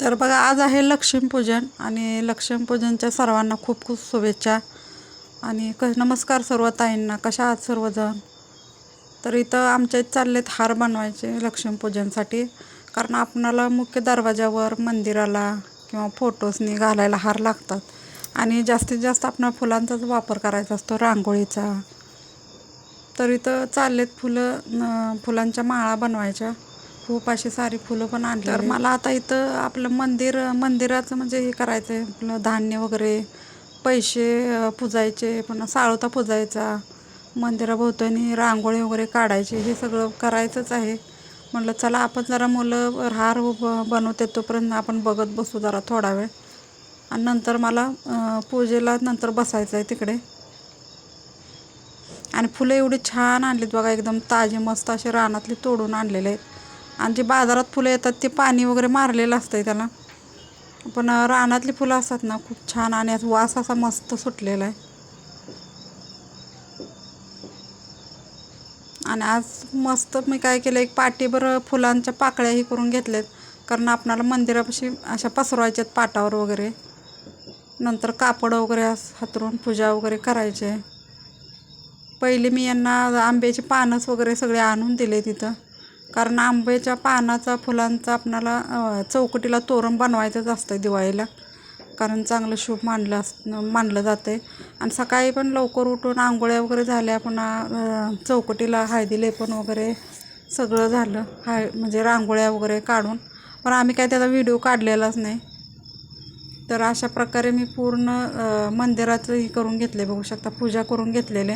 तर बघा आज आहे लक्ष्मीपूजन आणि लक्ष्मीपूजनच्या सर्वांना खूप खूप शुभेच्छा. आणि क नमस्कार सर्व ताईंना. कशा आहात सर्वजण? तर इथं आमच्या इथं चाललेत हार बनवायचे लक्ष्मीपूजनसाठी. कारण आपणाला मुख्य दरवाजावर मंदिराला किंवा फोटोसनी घालायला हार लागतात. आणि जास्तीत जास्त आपण फुलांचाच वापर करायचा असतो रांगोळीचा. तर इथं चाललेत फुलं न फुलांच्या माळा बनवायच्या. खूप अशी सारी फुलं पण आणली तर मला आता इथं आपलं मंदिर मंदिराचं म्हणजे हे करायचं आहे आपलं धान्य वगैरे पैसे पुजायचे पुन्हा साळोता पुजायचा मंदिराभोवतानी रांगोळी वगैरे काढायची हे सगळं करायचंच आहे. म्हटलं चला आपण जरा मुलं हार ब बनवते तोपर्यंत आपण बघत बसू जरा थोडा वेळ. आणि नंतर मला पूजेला नंतर बसायचं आहे तिकडे. आणि फुलं एवढी छान आणलीत बघा एकदम ताजी मस्त असे रानातली तोडून आणलेले आहेत. आणि जे बाजारात फुलं येतात ते पाणी वगैरे मारलेलं असतंय त्याला. पण रानातली फुलं असतात ना खूप छान आणि वास असा मस्त सुटलेला आहे. आणि आज मस्त मी काय केलं एक पाटीभर फुलांच्या पाकळ्याही करून घेतल्यात. कारण आपणाला मंदिरापाशी अशा पसरवायच्यात पाटावर वगैरे. नंतर कापड वगैरे हातरून पूजा वगैरे करायचे पहिले मी यांना आंब्याची पानस वगैरे सगळे आणून दिले तिथं. कारण आंब्याच्या पानाचा फुलांचा आपणाला चौकटीला तोरण बनवायचंच असतं दिवाळीला. कारण चांगलं शुभ मानलं अस मानलं जातं आहे आणि सकाळी पण लवकर उठून आंघोळ्या वगैरे झाल्या पुन्हा चौकटीला हळदी लेपण वगैरे सगळं झालं. हाय म्हणजे रांगोळ्या वगैरे काढून. पण आम्ही काय त्याचा व्हिडिओ काढलेलाच नाही. तर अशा प्रकारे मी पूर्ण मंदिराचंही मंदिराचं हे करून घेतले बघू शकता. पूजा करून घेतलेले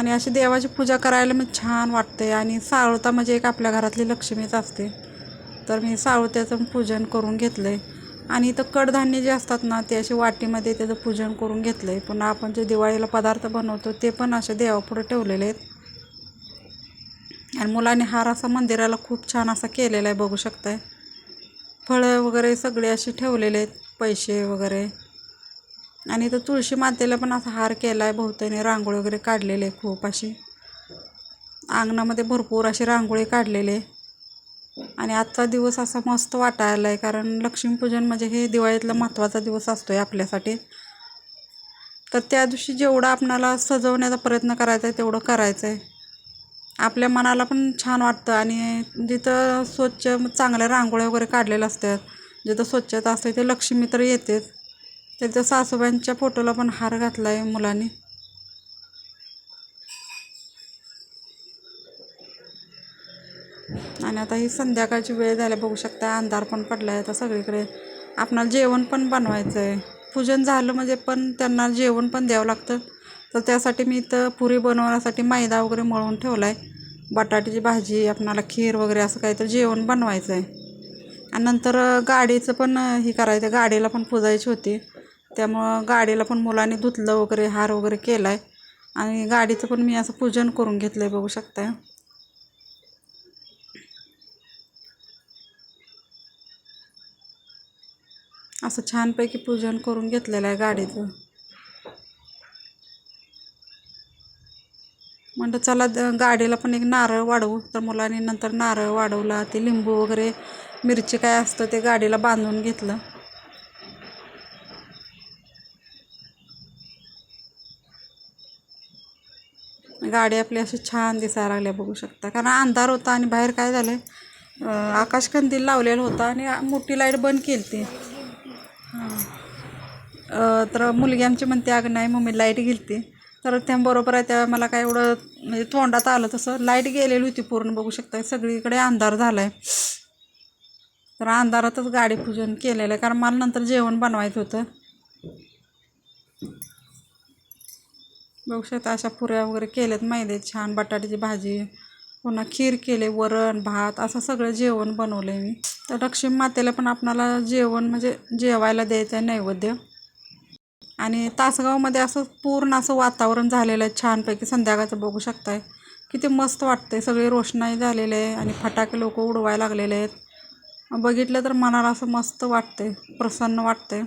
आणि अशी देवाची पूजा करायला मी छान वाटते. आणि साळोता म्हणजे एक आपल्या घरातली लक्ष्मीच असते. तर मी साळोत्याचं पूजन करून घेतलं आहे आणि इथं कडधान्य जे असतात ना ते असे वाटीमध्ये त्याचं पूजन करून घेतलं आहे पुन्हा आपण जे दिवाळीला पदार्थ बनवतो ते पण असे देवापुढे ठेवलेले आहेत. आणि मुलांनी हार असा मंदिराला खूप छान असा केलेला आहे बघू शकताय. फळं वगैरे सगळे असे ठेवलेले आहेत पैसे वगैरे. आणि इथं तुळशी मातेला पण असा हार केला आहे बहुतेने रांगोळी वगैरे काढलेले आहे खूप अशी. अंगणामध्ये भरपूर अशी रांगोळी काढलेले आणि आजचा दिवस असा मस्त वाटायला आहे कारण लक्ष्मीपूजन म्हणजे हे दिवाळीतला महत्त्वाचा दिवस असतो आहे आपल्यासाठी. तर त्या दिवशी जेवढं आपणाला सजवण्याचा प्रयत्न करायचा आहे तेवढं करायचं आहे. आपल्या मनाला पण छान वाटतं आणि जिथं स्वच्छ चांगल्या रांगोळ्या वगैरे काढलेल्या असतात जिथं स्वच्छता असते ते लक्ष्मी तर येतेच. त्याच्या सासूबाईंच्या फोटोला पण हार घातला आहे मुलांनी. आणि आता ही संध्याकाळची वेळ झाल्या बघू शकता अंधार पण पडला आहे आता सगळीकडे आपणाला जेवण पण बनवायचं आहे पूजन झालं म्हणजे पण त्यांना जेवण पण द्यावं लागतं. तर त्यासाठी मी इथं पुरी बनवण्यासाठी मैदा वगैरे मळून ठेवला आहे बटाट्याची भाजी आपणाला खीर वगैरे असं काहीतरी जेवण बनवायचं आहे आणि नंतर गाडीचं पण हे करायचं गाडीला पण पुजायची होती. त्यामुळं गाडीला पण मुलांनी धुतलं वगैरे हार वगैरे केला आहे आणि गाडीचं पण मी असं पूजन करून घेतलं आहे बघू शकताय. असं छानपैकी पूजन करून घेतलेलं आहे गाडीचं. म्हणलं चला द- गाडीला पण एक नारळ वाढवू. तर मुलांनी नंतर नारळ वाढवला ते लिंबू वगैरे मिरची काय असतं ते गाडीला बांधून घेतलं. गाडी आपली अशी छान दिसायला लागल्या बघू शकता. कारण अंधार होता आणि बाहेर काय झालं आहे आकाशकंदील लावलेलं होता आणि मोठी लाइट बंद केली ती. तर मुलगी आमची म्हणते अगं नाही मम्मी लाइट गेली तर त्या बरोबर आहे त्या मला काय एवढं म्हणजे तोंडात आलं तसं लाइट गेलेली होती पूर्ण बघू शकता. सगळीकडे अंधार झाला आहे तर अंधारातच गाडी पूजन केलेलं आहे. कारण मला नंतर जेवण बनवायचं होतं. बघू शकता अशा पुऱ्या वगैरे केल्यात मैद्याची छान बटाट्याची भाजी पुन्हा खीर केले वरण भात असं सगळं जेवण बनवलं आहे मी. तर लक्ष्मी मातेला पण आपणाला जेवण म्हणजे जेवायला द्यायचं आहे नैवेद्य. आणि तासगावमध्ये असं पूर्ण असं वातावरण झालेलं आहे छानपैकी संध्याकाळचं बघू शकताय. किती मस्त वाटतं आहे सगळी रोषणाई झालेले आहे आणि फटाके लोक उडवायला लागलेले आहेत. बघितलं तर मनाला असं मस्त वाटतंय प्रसन्न वाटतंय.